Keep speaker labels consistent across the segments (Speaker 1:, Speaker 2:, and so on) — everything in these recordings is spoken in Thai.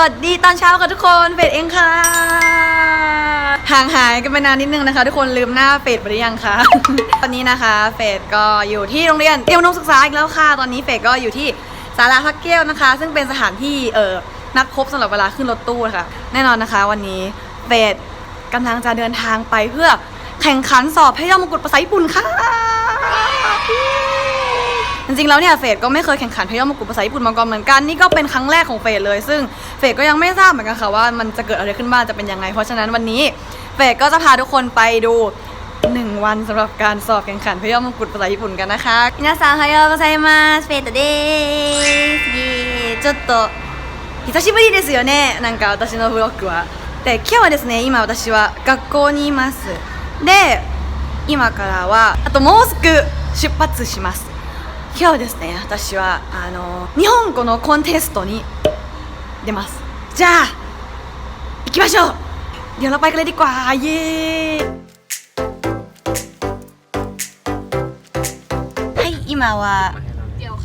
Speaker 1: สวัสดีตอนเช้าค่ะทุกคนเฟดเองค่ะ ห่างหายกันไปนานนิดนึงนะคะ ทุกคนลืมหน้าเฟดไปหรือยังคะตอนนี้นะคะเฟดก็อยู่ที่โรงเรียนเตรียมอุดมศึกษาอีกแล้วค่ะ ตอนนี้เฟดก็อยู่ที่ศาลาพักแก้วนะคะ ซึ่งเป็นสถานที่เออนัดพบสำหรับเวลาขึ้นรถตู้นะคะแน่นอนนะคะ วันนี้เฟดกำลังจะเดินทางไปเพื่อแข่งขันสอบพยอมงกุฎภาษาญี่ปุ่นค่ะ จริงๆ แล้วเนี่ยเฟดก็ไม่เคยแข่งขันพยอมกุฎภาษาญี่ปุ่นมาก่อนเหมือนกันนี่ก็เป็นครั้งแรกของเฟดเลย ซึ่งเฟดก็ยังไม่ทราบเหมือนกันค่ะว่ามันจะเกิดอะไรขึ้นบ้างจะเป็นยังไง เพราะฉะนั้นวันนี้เฟดก็จะพาทุกคนไปดู 1 วันสำหรับการสอบแข่งขันพยอมกุฎภาษาญี่ปุ่นกันนะคะมินาซังฮายโอโกไซมาสเฟดเดสเย่ちょっと久しぶりですよねなんか私のブロックはで今日はですね今私は学校にいますで今からはあともうすぐ出発します 今日ですね私はあの日本語のコンテストに出ますじゃあ行きましょうเดี๋ยวเราไปกันเลยดีกว่าเย้はい今は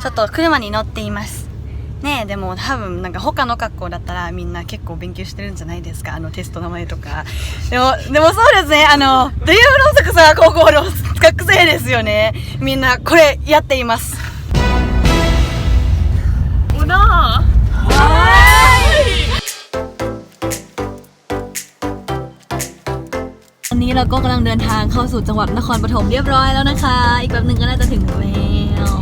Speaker 1: ちょっと車に乗っていますねえでも多分なんか他の学校だったらみんな結構勉強してるんじゃないですかあのテストの前とかでもでもそうですねあのドリームローソクさ高校の学生ですよねみんなこれやっています
Speaker 2: เนอะ
Speaker 1: อันนี้เราก็กำลังเดินทางเข้าสู่จังหวัดนครปฐมเรียบร้อยแล้วนะคะ อีกแป๊บหนึ่งก็น่าจะถึงแล้ว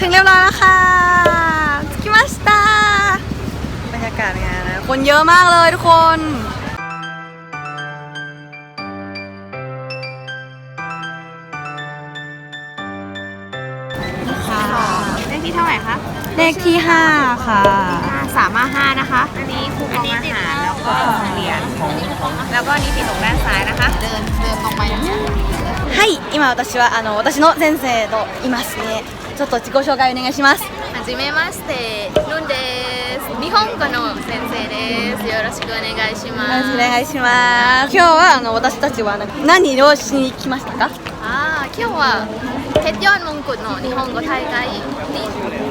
Speaker 1: ถึงเรียบร้อยแล้วค่ะคิมาสตาบรรยากาศงานนะ คนเยอะมากเลยทุกคน
Speaker 2: เลขที่
Speaker 1: 5 ค่ะ
Speaker 2: สามห้าห้านะคะ อันนี้คูปองอาหารแล้วก็เหรียญแล้วก็นี่ติดตรงด้านซ้ายนะคะ เดินเดินตรงไปนะ
Speaker 1: はい今私はあの私の先生といますねちょっと自己紹介お願いします
Speaker 3: はじめまして、ルンです。日本語の先生です。よろしくお願いし
Speaker 1: よろし
Speaker 3: ます。
Speaker 1: くお願いします今日はあの私たちはなんか何をしに来ましたか
Speaker 3: ああ、今日はテテョンモンクの日本語大会に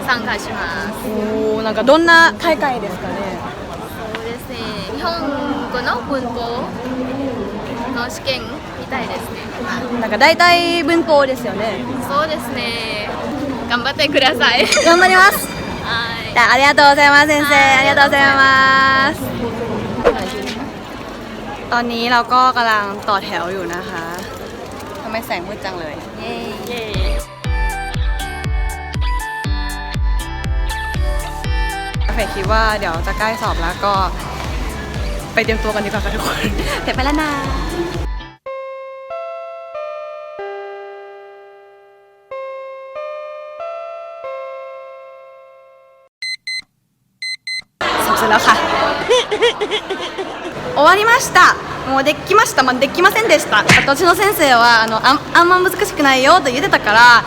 Speaker 3: 参加します。
Speaker 1: おーなんかどんな大会ですかね
Speaker 3: そうですね。日本語の文法の試験みたいですね。
Speaker 1: なんか大体文法ですよね
Speaker 3: そうですね。頑張ってください。
Speaker 1: 頑張ります
Speaker 3: はい
Speaker 1: じ。ゃあありがとうございます先生
Speaker 3: はい
Speaker 1: ありがとうございますตอนนี้เราก็กำลังต่อแถวอยู่นะคะทำ ไมแสงมืดจังเลย
Speaker 3: เย้เย้
Speaker 1: เฟยคิดว่าเดี๋ยวจะใกล้สอบแล้วก็ ไปเตรียมตัวกันดีกว่าค่ะทุกคนเดี๋ยไปแล้วนะสอบเสร็จแล้วค่ะโอวานิมาสตะ もうできました、まあ、できませんでした。私の先生はあのあんあんま難しくないよと言ってたからあ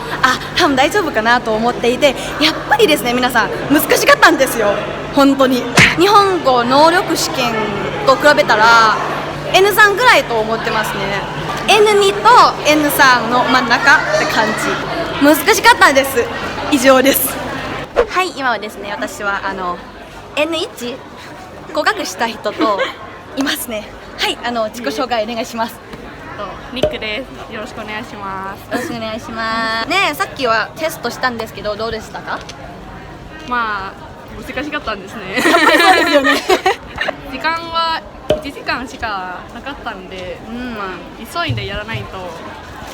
Speaker 1: 多分大丈夫かなと思っていてやっぱりですね皆さん難しかったんですよ。本当に。日本語能力試験と比べたら N3 ぐらいと思ってますね。N2 と N3 の真ん中って感じ。難しかったんです。以上です。はい今はですね私はあの N1 合格した人といますね。はいあの自己紹介お願いしますよ
Speaker 2: ニックです。よろしくお願いします。
Speaker 1: ろしくお願いしますねえさっきはテストしたんですけどどうでしたか？
Speaker 2: まあ難しかったんですね。
Speaker 1: そうですよね
Speaker 2: 時間は1時間しかなかったんで、
Speaker 1: うん
Speaker 2: まあ急いでやらないと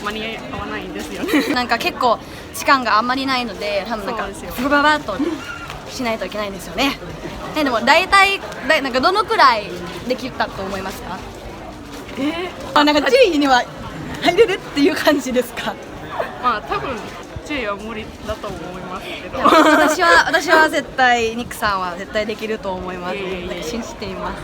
Speaker 2: 間に合わないんですよね。
Speaker 1: なんか結構時間があんまりないので多分なんかバババッとしないといけないんですよねねでも大体だいなんかどのくらいできたと思いますか？
Speaker 2: え？
Speaker 1: あなんか注意には入れるっていう感じですか？
Speaker 2: ー、まあ多分注意は無理だと思いますけど。
Speaker 1: 私は私は絶対ニックさんは絶対できると思います。
Speaker 2: いえいえいえ
Speaker 1: 信じています。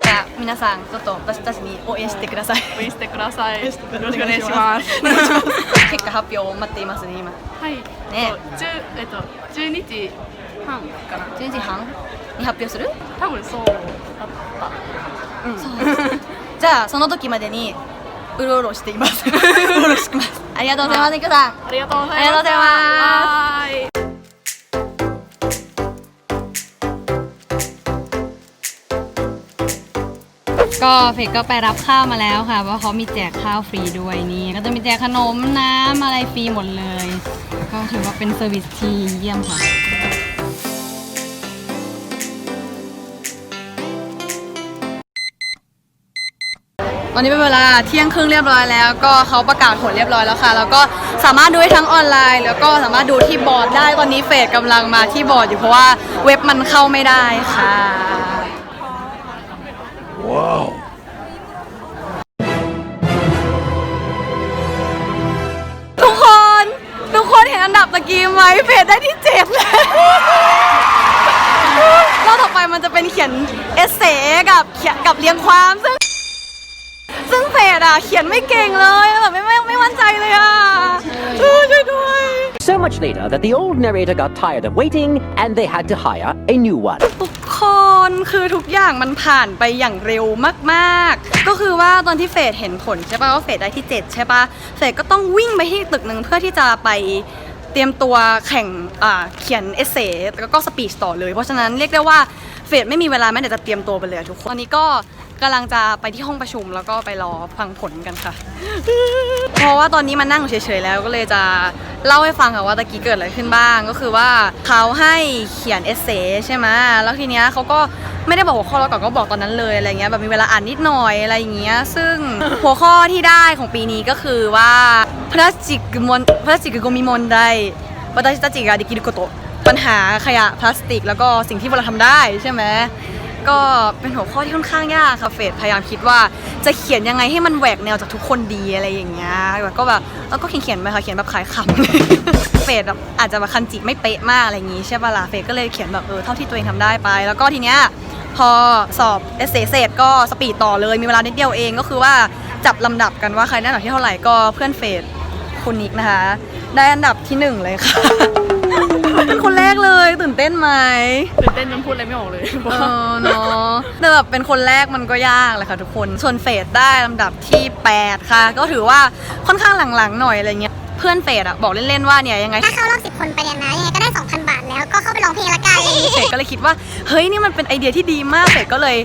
Speaker 1: じゃあ皆さんちょっと私たちに応援してください。
Speaker 2: 応援してください。よろしくお願いします。
Speaker 1: お願いします。結果発表を待っていますね今。
Speaker 2: はい。
Speaker 1: ね。
Speaker 2: えっと10えっと12時半かな。
Speaker 1: 10時半に発表する
Speaker 2: 多分そうだった、うん、そう
Speaker 1: じゃあその時までにうろうろしていますうろうろしますありがとうございます、ね、さん
Speaker 3: ありがとうございます
Speaker 1: ありがとうございますก็เฟกก็ไปรับข้าวมาแล้วค่ะเพราะเขามีแจกข้าวฟรีด้วยนี่ก็จะมีแจกขนมน้ำอะไรฟรีหมดเลย ก็ถือว่าเป็นเซอร์วิสที่เยี่ยมค่ะ ตอนนี้เป็นเวลาเที่ยงครึ่งเรียบร้อยแล้ว ก็เขาประกาศผลเรียบร้อยแล้วค่ะ แล้วก็สามารถดูได้ทั้งออนไลน์ แล้วก็สามารถดูที่บอร์ดได้ตอนนี้เฟดกำลังมาที่บอร์ดอยู่เพราะว่าเว็บมันเข้าไม่ได้ค่ะทุกคน ทุกคนเห็นอันดับตะกี้ไหมเฟดได้ที่เจ็ดแล้วรอบต่อไปมันจะเป็นเขียนเอเซกับเขียนกับเรียงความซึ่งซึ่งเฟ ดอะเขียนไม่เก่งเลยแบบไม่ไม่ไม่มั่นใจเลยอะเออช่วยด้วย
Speaker 4: So much later that the old narrator got tired of waiting and they had to hire a new one.
Speaker 1: ทุกคนคือทุกอย่างมันผ่านไปอย่างเร็วมากๆ ก็คือว่าตอนที่เฟดเห็นผลใช่ป่ะว่าเฟดได้ที่ 7 ใช่ป่ะเฟดก็ต้องวิ่งไปที่ตึกหนึ่งเพื่อที่จะไปเตรียมตัวแข่งอ่าเขียนเอเซแล้วก็สปีชต่อเลย เพราะฉะนั้นเรียกได้ว่าเฟดไม่มีเวลาแม้แต่จะเตรียมตัวไปเลยอะทุกคนตอนนี้ก็กำลังจะไปที่ห้องประชุมแล้วก็ไปรอฟังผลกันค่ะ เพราะว่าตอนนี้มานั่งเฉยๆแล้วก็เลยจะเล่าให้ฟังค่ะว่าตะกี้เกิดอะไรขึ้นบ้างก็คือว่าเขาให้เขียนเอเซใช่ไหมแล้วทีเนี้ยเขาก็ไม่ได้บอกหัวข้อแล้วก่อนก็บอกตอนนั้นเลยอะไรเงี้ยแบบมีเวลาอ่านนิดหน่อยอะไรอย่างเงี้ยซึ่งหัวข้อที่ได้ของปีนี้ก็คือว่าพลาสติกมอนพลาสติกโกมิมอนไดวัตชิตาจิกาดิกิริโกโตปัญหาขยะพลาสติก แล้วก็สิ่งที่เราทำได้ใช่ไหม ก็เป็นหัวข้อที่ค่อนข้างยากค่ะเฟดพยายามคิดว่าจะเขียนยังไงให้มันแหวกแนวจากทุกคนดีอะไรอย่างเงี้ยแบบก็แบบแล้วก็เขียนเขียนไปค่ะเขียนแบบขายขำเฟดแบบอาจจะแบบคันจิไม่เป๊ะมากอะไรอย่างงี้ใช่ปะล่ะเฟดก็เลยเขียนแบบเออเท่าที่ตัวเองทำได้ไป แล้วก็ทีเนี้ยพอสอบเอเซเสร็จก็สปีดต่อเลยมีเวลานิดเดียวเองก็คือว่าจับลำดับกันว่าใครได้อันดับที่เท่าไหร่ก็เพื่อนเฟดคุณนิกนะคะ ได้อันดับที่หนึ่งเลยค่ะ เป็นคนแรกเลยตื่นเต้นไหม
Speaker 3: ตื่นเต้นจนพูดอะไรไม่ออกเลย
Speaker 1: เออเนาะแต่แบบเป็นคนแรกมันก็ยากเลยค่ะทุกคน ส่วนเฟสได้ลำดับที่ 8 ค่ะ ก็ถือว่าค่อนข้างหลังๆหน่อยอะไรเงี้ยเพื่อนเฟสอะบอกเล่นๆว่าเนี่ยยังไง
Speaker 5: ถ้าเข้ารอบ10คนไปเนี่ยนะยังไงก็ได้ 2,000 บาทแล้วก็เข้าไปร้องเพลงละกัน
Speaker 1: เฟสก็เลยคิดว่า เฮ้ยนี่มันเป็นไอเดียที่ดีมากเฟสก็เลย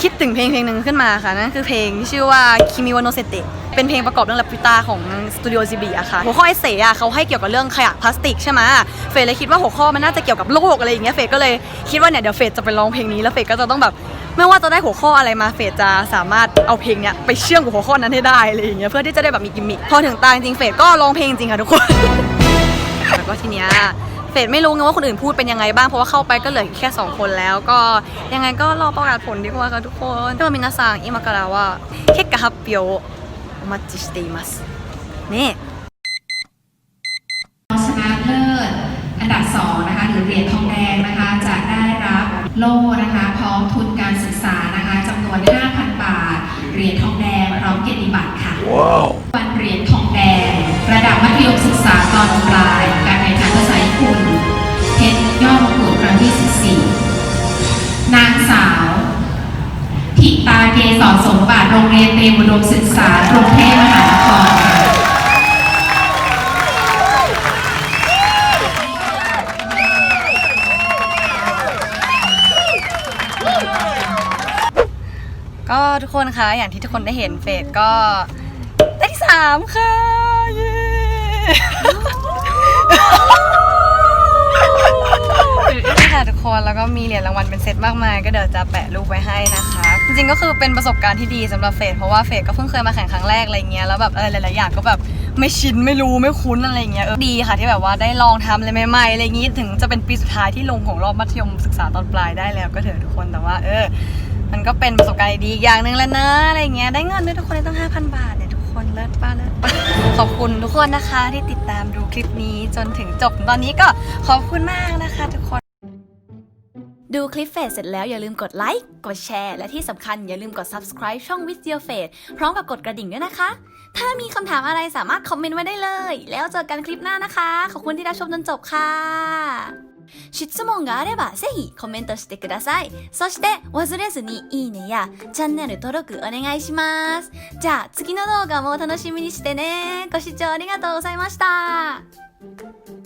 Speaker 1: คิดถึงเพลงเพลงหนึ่งขึ้นมาค่ะนั่นคือเพลงที่ชื่อว่าคิมิวโนเซเต เป็นเพลงประกอบเรื่องลับพิตาของสตูดิโอซีบีอะค่ะ หัวข้อไอเซ่อะเขาให้เกี่ยวกับเรื่องขยะพลาสติกใช่ไหมเฟยเลยคิดว่าหัวข้อมันน่าจะเกี่ยวกับโลกอะไรอย่างเงี้ยเฟยก็เลยคิดว่าเนี่ยเดี๋ยวเฟยจะไปร้องเพลงนี้แล้วเฟยก็จะต้องแบบไม่ว่าจะได้หัวข้ออะไรมาเฟดจะสามารถเอาเพลงเนี้ยไปเชื่อมกับหัวข้อนั้นให้ได้อะไรอย่างเงี้ยเพื่อที่จะได้แบบมีกิมมิคพอถึงตาจริงเฟดก็ร้องเพลงจริงค่ะทุกคนแล้วก็ทีเนี้ยเฟดไม่รู้ไงว่าคนอื่นพูดเป็นยังไงบ้างเพราะว่าเข้าไปก็เหลือแค่ 2 คนแล้วก็ยังไงก็รอประกาศผลดีกว่าค่ะทุกคนที่ม
Speaker 6: มินาซังอิมากาาวะเคกะฮับเปียว お待ちしています。ねえ。 เรียนเตรียมอุดมศึกษากรุงเทพมหานคร
Speaker 1: ก็ทุกคนคะอย่างที่ทุกคนได้เห็นเฟดก็ได้ที่สามค่ะเย้ ค่ะทุกคนแล้วก็มีเหรียญรางวัลเป็นเซตมากมาย ก็เดี๋ยวจะแปะรูปไว้ให้นะคะ จริงๆก็คือเป็นประสบการณ์ที่ดีสำหรับเฟดเพราะว่าเฟดก็เพิ่งเคยมาแข่งครั้งแรกอะไรเงี้ยแล้วแบบอะไรหลายๆอย่างก็แบบไม่ชินไม่รู้ไม่คุ้นอะไรเงี้ยเออดีค่ะที่แบบว่าได้ลองทำอะไรใหม่ๆอะไรอย่างงี้ถึงจะเป็นปีสุดท้ายที่ลงของรอบมัธยมศึกษาตอนปลายได้แล้วก็เถอะทุกคนแต่ว่า เออ มันก็เป็นประสบการณ์ดีอย่างหนึ่งแล้วนะอะไรเงี้ยได้เงินด้วยทุกคนได้ตั้ง5,000 บาทเนี่ยทุกคนเลิศป้าเลิศป้าขอบคุณทุกคนนะคะที่ติดตามดูคลิปนี้จนถึงจบตอนนี้ก็ขอบคุณมากนะคะ ทุกคน ดูคลิปเฟสเสร็จแล้วอย่าลืมกดไลค์ กดแชร์ และที่สำคัญอย่าลืมกด subscribe ช่อง With Your Face พร้อมกับกดกระดิ่งด้วยนะคะ ถ้ามีคำถามอะไรสามารถคอมเมนต์ไว้ได้เลย แล้วเจอกันคลิปหน้านะคะ ขอบคุณที่รับชมจนจบค่ะ 質問があればぜひコメントしてください。そして忘れずにいいねやチャンネル登録お願いします。じゃあ次の動画も楽しみにしてね。ご視聴ありがとうございました。